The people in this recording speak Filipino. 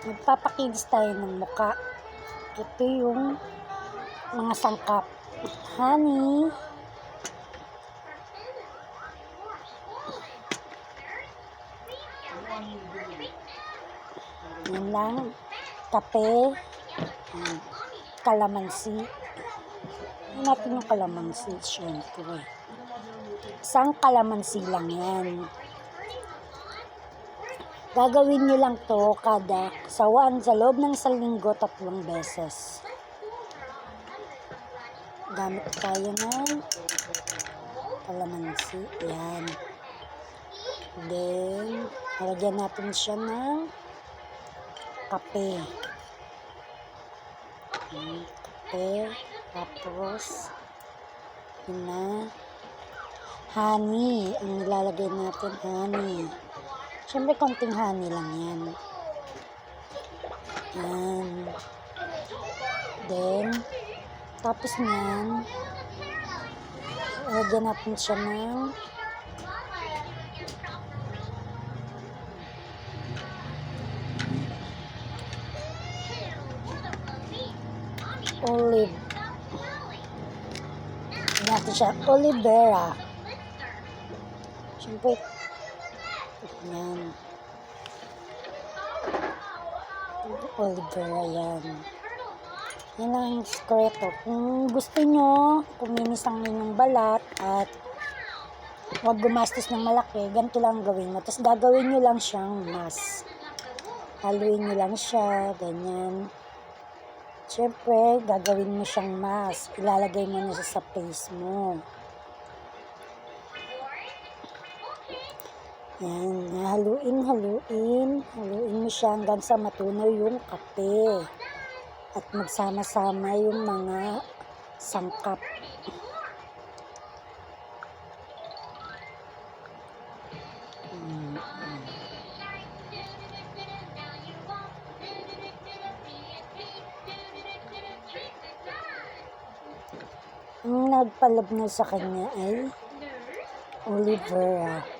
Magpapakilis tayo ng muka. Ito yung mga sangkap. Honey. Yan lang. Kape. Kalamansi. Yan natin yung kalamansi, syempre. Isang kalamansi lang yan. Gagawin nyo lang to kada sawaan sa loob ng isang linggo tatlong beses. Gamit tayo ng kalamansi. Yan. Then, halagyan natin siya ng kape. Yan, kape. Tapos, yun na. Honey. Ang nilalagay natin, honey. Siyempre, konting honey lang yan. Yan. Then, tapos niyan, lagyan natin siya ng olive. Natin siya olive vera. Siyempre, yan. Olive vera yan. Ang yung sekreto. Kung gusto nyo, kuminis ang inyong balat at huwag gumastos ng malaki, ganito lang gawin mo. Tapos gagawin nyo lang siyang mask. Haluin nyo lang siya, ganyan. Siyempre, gagawin mo siyang mask. Ilalagay mo na sa face mo. Yan, haluin, haluin. Haluin mo siya hanggang sa matunaw yung kape. At magsama-sama yung mga sangkap. Mm, mm. Ang nagpalabno sa kanya ay Olivera.